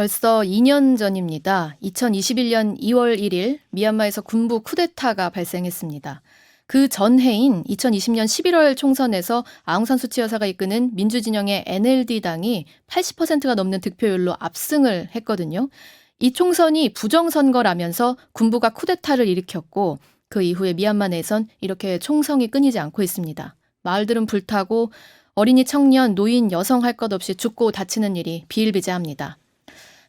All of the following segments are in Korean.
벌써 2년 전입니다. 2021년 2월 1일 미얀마에서 군부 쿠데타가 발생했습니다. 그 전해인 2020년 11월 총선에서 아웅산 수치 여사가 이끄는 민주진영의 NLD당이 80%가 넘는 득표율로 압승을 했거든요. 이 총선이 부정선거라면서 군부가 쿠데타를 일으켰고 그 이후에 미얀마 내선 이렇게 총성이 끊이지 않고 있습니다. 마을들은 불타고 어린이 청년, 노인, 여성 할 것 없이 죽고 다치는 일이 비일비재합니다.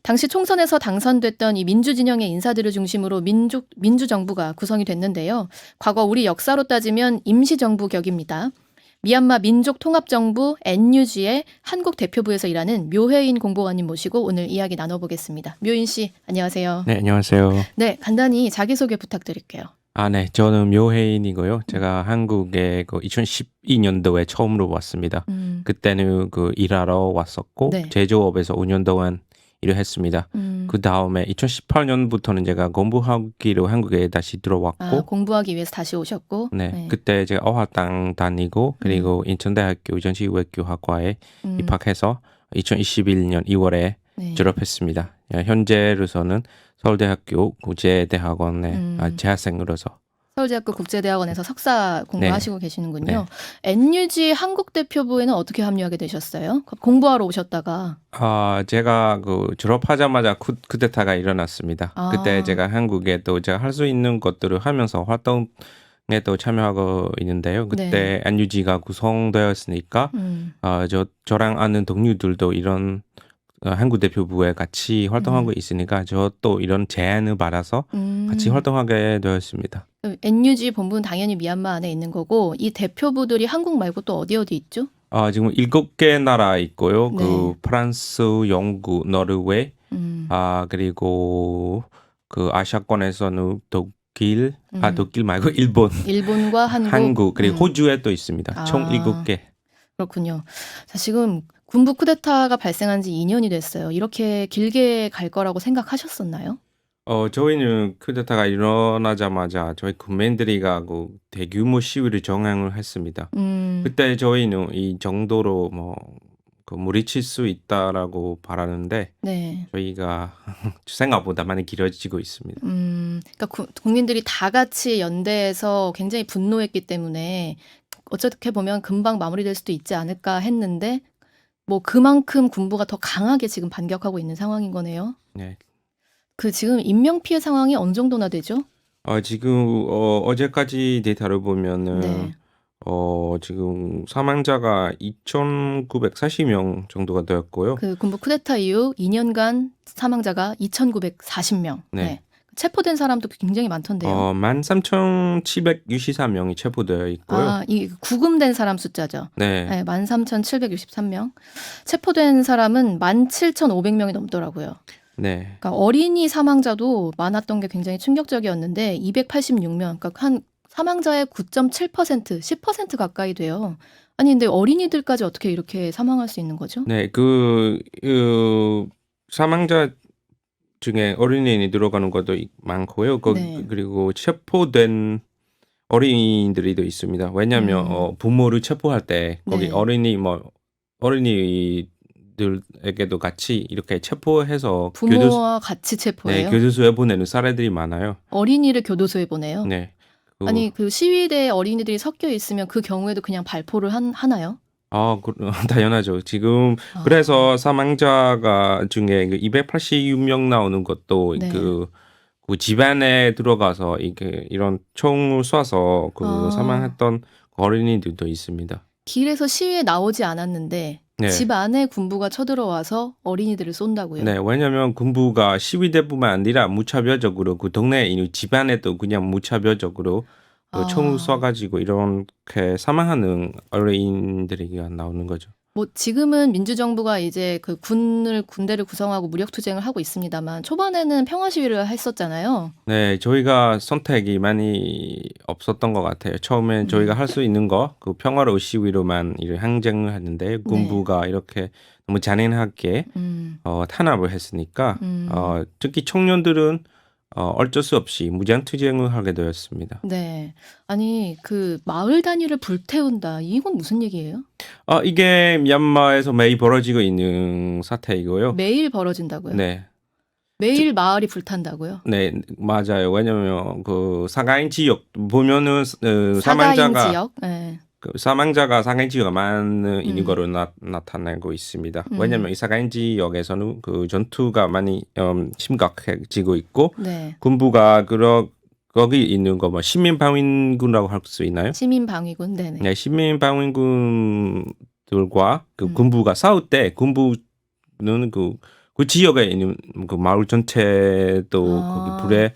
당시 총선에서 당선됐던 이 민주진영의 인사들을 중심으로 민주, 민주정부가 구성이 됐는데요. 과거 우리 역사로 따지면 임시정부 격입니다. 미얀마 민족통합정부 NUG의 한국 대표부에서 일하는 묘혜인 공보관님 모시고 오늘 이야기 나눠보겠습니다. 묘인 씨, 안녕하세요. 네, 안녕하세요. 네, 간단히 자기소개 부탁드릴게요. 아, 네. 저는 묘혜인이고요. 제가 한국에 그 2012년도에 처음으로 왔습니다. 음, 그때는 그 일하러 왔었고 네. 제조업에서 5년 동안 일을 했습니다. 음. 그 다음에 2018년부터는 제가 공부하기로 한국에 다시 들어왔고 아, 공부하기 위해서 다시 오셨고. 네, 그때 제가 어학당 다니고 그리고 인천대학교 의전시외교학과에 음, 입학해서 2021년 2월에 네. 졸업했습니다. 예, 현재로서는 서울대학교 국제대학원에 음. 아, 재학생으로서 서울대학교 국제대학원에서 석사 공부하시고 계시는군요. 네. NUG 한국 대표부에는 어떻게 합류하게 되셨어요? 공부하러 오셨다가 아, 제가 그 졸업하자마자 쿠, 쿠데타가 일어났습니다. 아. 그때 제가 한국에 또 제가 할 수 있는 것들을 하면서 활동 에 또 참여하고 있는데요. 그때 NUG가 구성되었으니까 음, 아, 저 저랑 아는 동료들도 이런 어, 한국 대표부에 같이 활동하고 있으니까 저 또 이런 제안을 받아서 음. 같이 활동하게 되었습니다. NUG 본부는 당연히 미얀마 안에 있는 거고 이 대표부들이 한국 말고 또 어디 어디 있죠? 아, 지금 일곱 개 나라 있고요. 그 네. 프랑스, 영국, 노르웨이, 음, 아 그리고 그 아시아권에서는 독일 아 음. 독일 말고 일본 일본과 한국, 한국 그리고 음, 호주에 또 있습니다 아. 총 일곱 개 그렇군요. 자, 지금 군부 쿠데타가 발생한 지 2년이 됐어요. 이렇게 길게 갈 거라고 생각하셨었나요? 어 저희는 쿠데타가 일어나자마자 저희 국민들이가 그 대규모 시위를 정행을 했습니다 음, 그때 저희는 이 정도로 뭐그 물리칠 수 있다라고 바라는데 네. 저희가 생각보다 많이 길어지고 있습니다 음, 그러니까 구- 국민들이 다 같이 연대해서 굉장히 분노했기 때문에 어떻게 보면 금방 마무리될 수도 있지 않을까 했는데 뭐 그만큼 군부가 더 강하게 지금 반격하고 있는 상황인 거네요. 네. 그 지금 인명 피해 상황이 어느 정도나 되죠? 어, 지금 어, 어제까지 데이터를 보면은 네. 어, 지금 사망자가 2,940명 정도가 되었고요. 그 군부 쿠데타 이후 2년간 사망자가 2,940명. 네. 체포된 사람도 굉장히 많던데요. 어, 13,763명이 체포되어 있고요. 아, 이 구금된 사람 숫자죠. 네. 네, 13,763명. 체포된 사람은 17,500명이 넘더라고요. 네. 그러니까 어린이 사망자도 많았던 게 굉장히 충격적이었는데 286명, 그러니까 한 사망자의 9.7%, 10% 가까이 돼요. 아니 근데 어린이들까지 어떻게 이렇게 사망할 수 있는 거죠? 네. 그, 그 사망자 중에 어린이들이 들어가는 것도 이- 많고요. 그, 네. 그리고 체포된 어린이들이 도 있습니다. 왜냐하면 음. 어, 부모를 체포할 때 거기 네. 어린이 뭐 어린이들에게도 같이 이렇게 체포해서 교도소, 부모와 같이 네, 체포해요. 교도소에 보내는 사례들이 많아요. 어린이를 교도소에 보내요. 네. 그- 아니 그 시위대에 어린이들이 섞여 있으면 그 경우에도 그냥 발포를 한, 하나요? 아, 그, 당연하죠. 지금 아. 그래서 사망자가 중에 그 286명 나오는 것도 네. 그, 그 집안에 들어가서 이게 이런 총을 쏴서 그 아. 사망했던 어린이들도 있습니다. 길에서 시위에 나오지 않았는데 네. 집 안에 군부가 쳐들어와서 어린이들을 쏜다고요. 네, 왜냐하면 군부가 시위대뿐만 아니라 무차별적으로 그 동네 이 집안에도 그냥 무차별적으로 그 아. 총을 쏴가지고 이렇게 사망하는 어린이들이 나오는 거죠. 뭐 지금은 민주정부가 이제 그 군을 군대를 구성하고 무력 투쟁을 하고 있습니다만 초반에는 평화 시위를 했었잖아요. 네, 저희가 선택이 많이 없었던 것 같아요. 처음에 음. 저희가 할 수 있는 거, 그 평화로운 시위로만 이 항쟁을 했는데, 군부가 이렇게 너무 잔인하게 음, 어, 탄압을 했으니까, 음. 어, 특히 청년들은 어, 어쩔 수 없이 무장투쟁을 하게 되었습니다. 네. 아니, 그 마을 단위를 불태운다. 이건 무슨 얘기예요? 어, 이게 미얀마에서 매일 벌어지고 있는 사태이고요. 매일 벌어진다고요? 네, 매일 마을이 불탄다고요? 네 맞아요. 왜냐면 그 사가인 지역 보면은 어, 사가인 사망자가 지역? 네. 그 사망자가 지역가 많은 음. 거로 나, 나타내고 있습니다. 음. 왜냐면 이 사가인 지역에서는 그 전투가 많이 음, 심각해지고 있고 네. 군부가 그러 거기 있는 거 뭐 시민 방위군이라고 할 수 있나요? 시민 방위군. 네네. 네, 시민 방위군들과 그 음. 군부가 싸울 때 군부는 그, 그 지역에 있는 그 마을 전체도 아. 거기 불에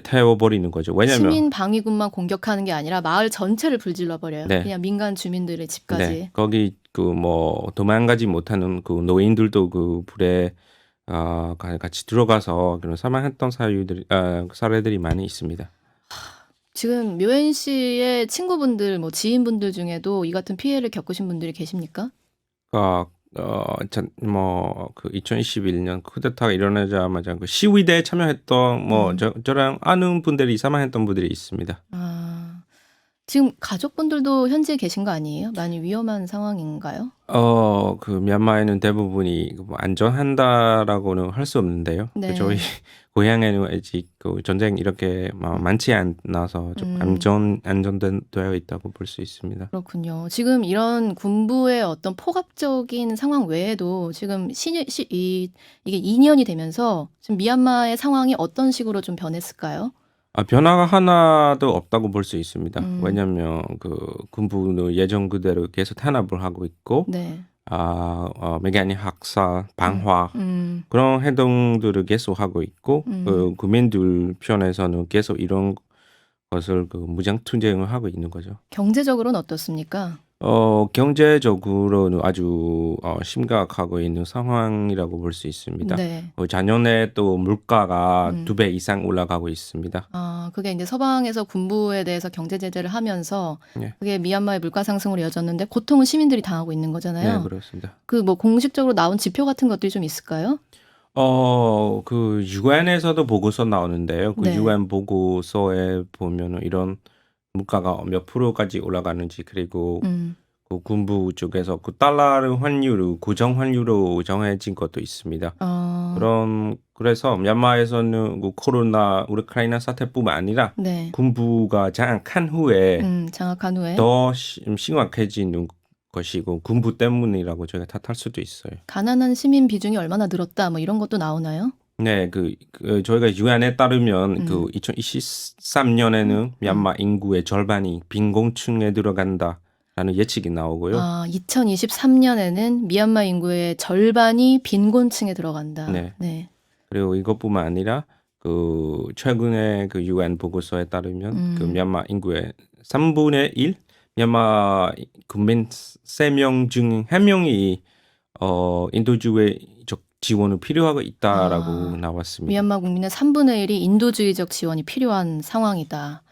태워버리는 거죠. 왜냐면 시민 방위군만 공격하는 게 아니라 마을 전체를 불질러 버려요. 네. 그냥 민간 주민들의 집까지. 네, 거기 그 뭐 도망가지 못하는 그 노인들도 그 불에 아 가- 같이 들어가서 그런 사망했던 사유들이 아, 사례들이 많이 있습니다. 지금 묘엔 씨의 친구분들, 뭐 지인분들 중에도 이 같은 피해를 겪으신 분들이 계십니까? 그, 어, 뭐, 그 2021년 쿠데타가 일어나자마자 그 시위대에 참여했던 뭐, 음. 저, 저랑 아는 분들이 사망했던 분들이 있습니다. 아, 지금 가족분들도 현지에 계신 거 아니에요? 많이 위험한 상황인가요? 어, 그 미얀마에는 대부분이 뭐 안전한다라고는 할 수 없는데요. 그 네. 저희 고향에는 아직 그 전쟁 이렇게 막 많지 않아서 좀 음. 안전 안전되어 있다고 볼 수 있습니다. 그렇군요. 지금 이런 군부의 어떤 포갑적인 상황 외에도 지금 시, 시, 이, 이게 2년이 되면서 지금 미얀마의 상황이 어떤 식으로 좀 변했을까요? 아, 변화가 하나도 없다고 볼 수 있습니다. 음. 왜냐하면 그 군부는 예전 그대로 계속 탄압을 하고 있고 네. 아, 어, 매개아니 학사, 방화 음, 그런 행동들을 계속 하고 있고 음. 그 국민들 편에서는 계속 이런 것을 그 무장 투쟁을 하고 있는 거죠. 경제적으로는 어떻습니까? 어, 경제적으로는 아주 어, 심각하고 있는 상황이라고 볼 수 있습니다. 네. 어, 작년에 또 물가가 음. 두 배 이상 올라가고 있습니다. 아, 그게 이제 서방에서 군부에 대해서 경제 제재를 하면서 네. 그게 미얀마의 물가 상승으로 이어졌는데 고통은 시민들이 당하고 있는 거잖아요. 네, 그렇습니다. 그 뭐 공식적으로 나온 지표 같은 것들이 좀 있을까요? 어, 그 유엔에서도 보고서 나오는데요. 그 네. 유엔 보고서에 보면은 이런 물가가 몇 프로까지 올라가는지 그리고 음. 그 군부 쪽에서 그 달러 환율을 고정 환율로 정해진 것도 있습니다. 어, 그런 그래서 미얀마에서는 그 코로나 우크라이나 사태뿐만 아니라 네. 군부가 장악한 후에 음, 장악한 후에 더 시- 심각해지는 것이고 군부 때문이라고 저희가 탓할 수도 있어요. 가난한 시민 비중이 얼마나 늘었다 뭐 이런 것도 나오나요? 네, 그, 그 저희가 유엔에 따르면 음. 그 2023년에는 미얀마 인구의 절반이 빈곤층에 들어간다 라는 예측이 나오고요. 아, 2023년에는 미얀마 인구의 절반이 빈곤층에 들어간다. 네. 그리고 이것뿐만 아니라 그 최근에 그 유엔 보고서에 따르면 음. 그 미얀마 인구의 3분의 1 미얀마 국민 3명 중 1명이 어 인도주의 적 지원을 필요하고 있다라고 아, 나왔습니다. 미얀마 국민의 3분의 1이 인도주의적 지원이 필요한 상황이다.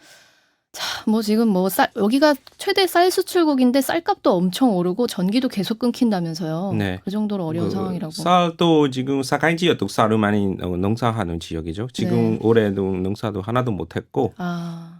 자, 뭐 지금 뭐 쌀, 여기가 최대 쌀 수출국인데 쌀값도 엄청 오르고 전기도 계속 끊긴다면서요. 네. 그 정도로 어려운 그 상황이라고. 쌀도 지금 사가인 지역도 쌀을 많이 어, 농사하는 지역이죠. 지금 네. 올해도 농사도 하나도 못했고 아,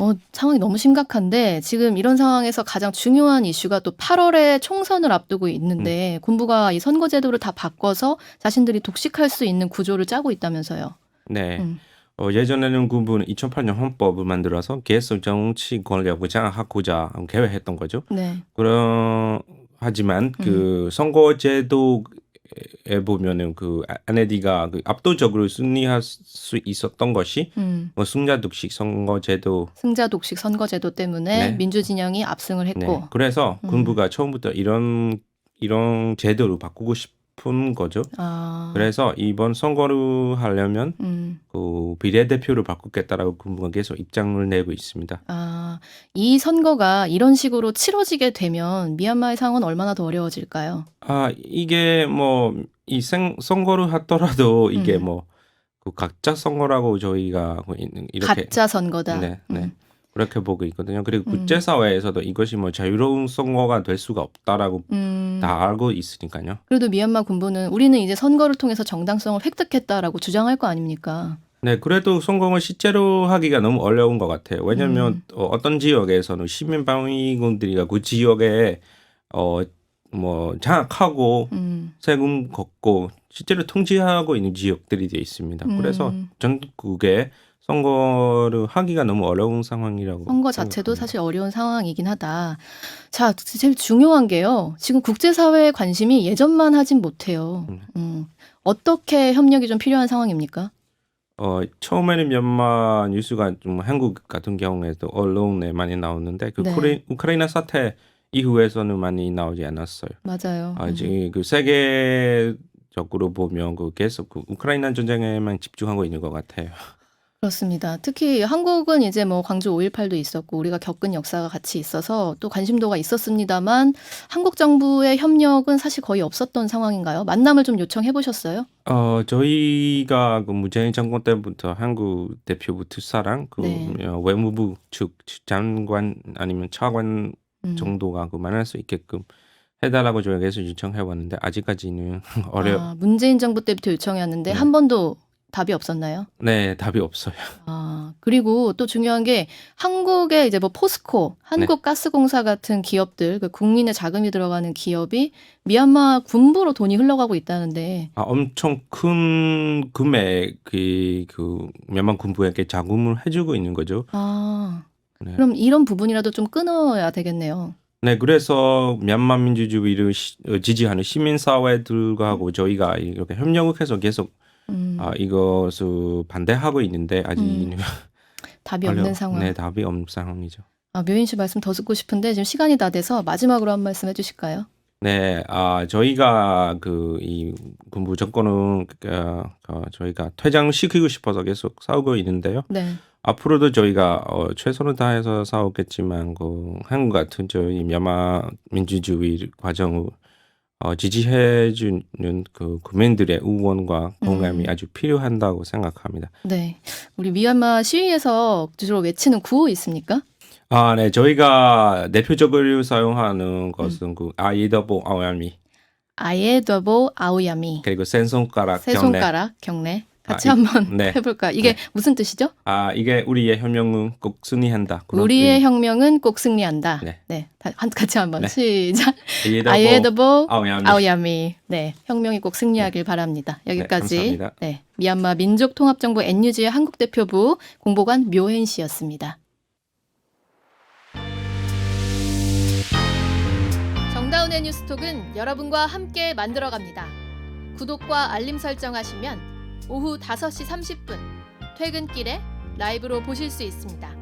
뭐 상황이 너무 심각한데 지금 이런 상황에서 가장 중요한 이슈가 또 8월에 총선을 앞두고 있는데 음. 군부가 이 선거 제도를 다 바꿔서 자신들이 독식할 수 있는 구조를 짜고 있다면서요. 네. 음. 어, 예전에는 군부는 2008년 헌법을 만들어서 계속 정치 권력을 장악하고자 계획했던 거죠. 네. 그런 하지만 그 선거제도 에 보면은 그 NLD가 그 압도적으로 승리할 수 있었던 것이 음. 뭐 승자 독식 선거제도 승자 독식 선거 제도 때문에 네. 민주 진영이 압승을 했고. 네. 그래서 음. 군부가 처음부터 이런 이런 제도를 바꾸고 싶 은 거죠. 아. 그래서 이번 선거를 하려면 음. 그 비례대표를 바꾸겠다라고 군부가 계속 입장을 내고 있습니다. 아, 이 선거가 이런 식으로 치러지게 되면 미얀마의 상황은 얼마나 더 어려워질까요? 아 이게 뭐 이 선거를 하더라도 이게 음. 뭐그 가짜 선거라고 저희가 이렇게 가짜 선거다. 네, 네. 음. 그렇게 보고 있거든요. 그리고 음. 국제 사회에서도 이것이 뭐 자유로운 선거가 될 수가 없다라고 음. 다 알고 있으니까요. 그래도 미얀마 군부는 우리는 이제 선거를 통해서 정당성을 획득했다라고 주장할 거 아닙니까? 네, 그래도 성공을 실제로 하기가 너무 어려운 것 같아요. 왜냐하면 음. 어, 어떤 지역에서는 시민 방위군들이 그 지역에 어 뭐 장악하고 음. 세금 걷고 실제로 통치하고 있는 지역들이 되어 있습니다. 그래서 음. 전국에 선거를 하기가 너무 어려운 상황이라고. 선거 자체도 생각합니다. 사실 어려운 상황이긴 하다. 자, 제일 중요한 게요. 지금 국제사회의 관심이 예전만 하진 못해요. 음. 음. 어떻게 협력이 좀 필요한 상황입니까? 어 처음에는 몇몇 뉴스가 좀 한국 같은 경우에도 언론에 많이 나오는데 그 네. 코리, 우크라이나 사태 이후에서는 많이 나오지 않았어요. 맞아요. 아, 음. 이제 그 세계적으로 보면 그 계속 그 우크라이나 전쟁에만 집중하고 있는 것 같아요. 그렇습니다. 특히 한국은 이제 뭐 광주 5.18도 있었고 우리가 겪은 역사가 같이 있어서 또 관심도가 있었습니다만 한국 정부의 협력은 사실 거의 없었던 상황인가요? 만남을 좀 요청해 보셨어요? 어 저희가 그 문재인 정권 때부터 한국 대표부 특사랑 그 네. 어, 외무부 측 장관 아니면 차관 음. 정도가 그 만날 수 있게끔 해달라고 저희가 계속 요청해 왔는데 아직까지는 어려. 아, 문재인 정부 때부터 요청해왔는데 네. 한 번도 답이 없었나요? 네 답이 없어요. 아, 그리고 또 중요한 게 한국의 이제 뭐 포스코, 한국가스공사 같은 기업들, 그 국민의 자금이 들어가는 기업이 미얀마 군부로 돈이 흘러가고 있다는데, 아, 엄청 큰 금액이 그 몇만 군부에게 자금을 해주고 있는 거죠. 아, 네. 그럼 이런 부분이라도 좀 끊어야 되겠네요. 네, 그래서 미얀마 민주주의를 시- 어, 지지하는 시민사회들과 하고 저희가 이렇게 협력을 해서 계속 음, 아, 이것을 반대하고 있는데 아직은 답이 어려- 없는 상황. 네, 답이 없는 상황이죠. 아, 묘인 씨 말씀 더 듣고 싶은데 지금 시간이 다 돼서 마지막으로 한 말씀 해주실까요? 네, 아, 저희가 그 이 군부 정권은 어, 어, 저희가 퇴장시키고 싶어서 계속 싸우고 있는데요. 네. 앞으로도 저희가 어, 최선을 다해서 싸우겠지만 그 한국 같은 저희 미얀마 민주주의 과정을 어, 지지해주는 그 국민들의 응원과 공감이 음. 아주 필요한다고 생각합니다. 네. 우리 미얀마 시위에서 주로 외치는 구호 있습니까? 아, 네, 저희가 대표적으로 사용하는 것은 그 아이더보 아오야미 아예더보 아오야미. 그리고 센 손가락 세 경례. 손가락 경례. 같이 아, 이- 한번 네. 해볼까? 이게 네. 무슨 뜻이죠? 아, 이게 우리의 혁명은 꼭 승리한다. 우리의 의미. 혁명은 꼭 승리한다. 네. 네. 다- 같이 한번 네. 시작. 아이더보 아예더보 아오야미. 아오야미. 네. 혁명이 꼭 승리하길 바랍니다. 여기까지. 감사합니다. 네. 미얀마 민족통합정부 NUG의 한국 대표부 공보관 묘hen 씨였습니다. 정다운의 뉴스톡은 여러분과 함께 만들어갑니다. 구독과 알림 설정하시면 오후 5시 30분 퇴근길에 라이브로 보실 수 있습니다.